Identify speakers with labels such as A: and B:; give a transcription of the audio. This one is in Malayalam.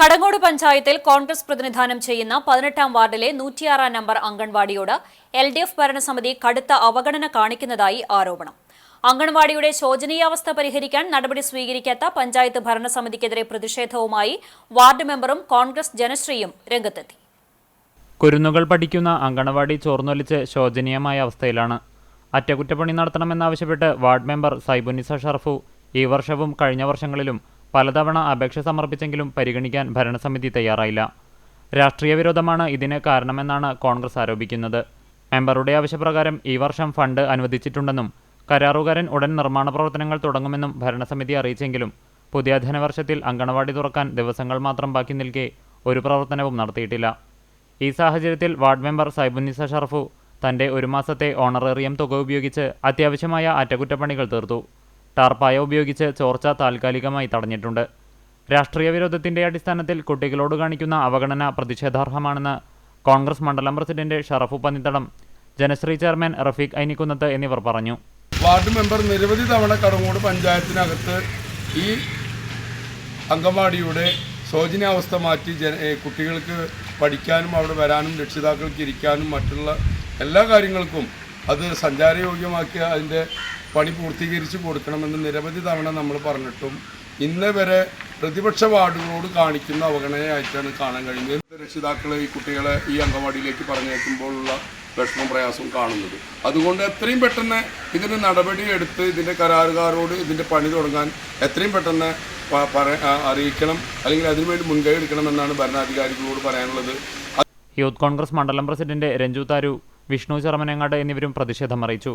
A: കടങ്ങോട് പഞ്ചായത്തിൽ കോൺഗ്രസ് പ്രതിനിധാനം ചെയ്യുന്ന പതിനെട്ടാം വാർഡിലെ നൂറ്റിയാറാം നമ്പർ അംഗൻവാടിയോട് എൽ ഡി എഫ് ഭരണസമിതി കടുത്ത അവഗണന കാണിക്കുന്നതായി ആരോപണം. അംഗൻവാടിയുടെ ശോചനീയാവസ്ഥ പരിഹരിക്കാൻ നടപടി സ്വീകരിക്കാത്ത പഞ്ചായത്ത് ഭരണസമിതിക്കെതിരെ പ്രതിഷേധവുമായി വാർഡ് മെമ്പറും കോൺഗ്രസ് ജനശ്രീയും രംഗത്തെത്തി.
B: കുരുന്നുകൾ പഠിക്കുന്ന അങ്കണവാടി ചോർന്നൊലിച്ച് ശോചനീയമായ അവസ്ഥയിലാണ്. അറ്റകുറ്റപ്പണി നടത്തണമെന്നാവശ്യപ്പെട്ട് വാർഡ് മെമ്പർ സൈബുനിസ ഷർഫു ഈ വർഷവും കഴിഞ്ഞ വർഷങ്ങളിലും പലതവണ അപേക്ഷ സമർപ്പിച്ചെങ്കിലും പരിഗണിക്കാൻ ഭരണസമിതി തയ്യാറായില്ല. രാഷ്ട്രീയ വിരോധമാണ് ഇതിന് കാരണമെന്നാണ് കോൺഗ്രസ് ആരോപിക്കുന്നത്. മെമ്പറുടെ ആവശ്യപ്രകാരം ഈ വർഷം ഫണ്ട് അനുവദിച്ചിട്ടുണ്ടെന്നും കരാറുകാരൻ ഉടൻ നിർമ്മാണ പ്രവർത്തനങ്ങൾ തുടങ്ങുമെന്നും ഭരണസമിതി അറിയിച്ചെങ്കിലും പുതിയ ധനവർഷത്തിൽ അങ്കണവാടി തുറക്കാൻ ദിവസങ്ങൾ മാത്രം ബാക്കി നിൽക്കെ ഒരു പ്രവർത്തനവും നടത്തിയിട്ടില്ല. ഈ സാഹചര്യത്തിൽ വാർഡ് മെമ്പർ സൈബുന്നിസ ഷർഫു തന്റെ ഒരു മാസത്തെ ഓണറേറിയം തുക ഉപയോഗിച്ച് അത്യാവശ്യമായ അറ്റകുറ്റപ്പണികൾ തീർത്തു. ടാർപ്പായ ഉപയോഗിച്ച് ചോർച്ച താൽക്കാലികമായി തടഞ്ഞിട്ടുണ്ട്. രാഷ്ട്രീയ വിരോധത്തിന്റെ അടിസ്ഥാനത്തിൽ കുട്ടികളോട് കാണിക്കുന്ന അവഗണന പ്രതിഷേധാർഹമാണെന്ന് കോൺഗ്രസ് മണ്ഡലം പ്രസിഡന്റ് ഷറഫു പന്നിത്തടം ജനശ്രീ ചെയർമാൻ റഫീഖ് ഐനിക്കുന്നത്ത് എന്നിവർ പറഞ്ഞു.
C: വാർഡ് മെമ്പർ നിരവധി തവണ കടങ്ങോട് പഞ്ചായത്തിനകത്ത് ഈ അംഗൻവാടിയുടെ ശോചനീയാവസ്ഥ മാറ്റി ജന കുട്ടികൾക്ക് പഠിക്കാനും അവിടെ വരാനും രക്ഷിതാക്കൾക്ക് ഇരിക്കാനും മറ്റുള്ള എല്ലാ കാര്യങ്ങൾക്കും അത് സഞ്ചാരയോഗ്യമാക്കിയ അതിന്റെ പണി പൂർത്തീകരിച്ച് കൊടുക്കണമെന്ന് നിരവധി തവണ നമ്മൾ പറഞ്ഞിട്ടും ഇന്ന് വരെ പ്രതിപക്ഷ വാർഡുകളോട് കാണിക്കുന്ന അവഗണനയായിട്ടാണ് കാണാൻ കഴിഞ്ഞത് രക്ഷിതാക്കൾ ഈ കുട്ടികളെ ഈ അംഗവാടിയിലേക്ക് പറഞ്ഞേക്കുമ്പോഴുള്ള വിഷമം പ്രയാസവും കാണുന്നത്? അതുകൊണ്ട് എത്രയും പെട്ടെന്ന് ഇതിന് നടപടി എടുത്ത് ഇതിന്റെ കരാറുകാരോട് ഇതിന്റെ പണി തുടങ്ങാൻ എത്രയും പെട്ടെന്ന് അറിയിക്കണം. അല്ലെങ്കിൽ അതിനുവേണ്ടി മുൻകൈ എടുക്കണമെന്നാണ് ഭരണാധികാരികളോട് പറയാനുള്ളത്.
B: യൂത്ത് കോൺഗ്രസ് മണ്ഡലം പ്രസിഡന്റ് രഞ്ജു താരു വിഷ്ണു ചെറമനങ്ങാട് എന്നിവരും പ്രതിഷേധം അറിയിച്ചു.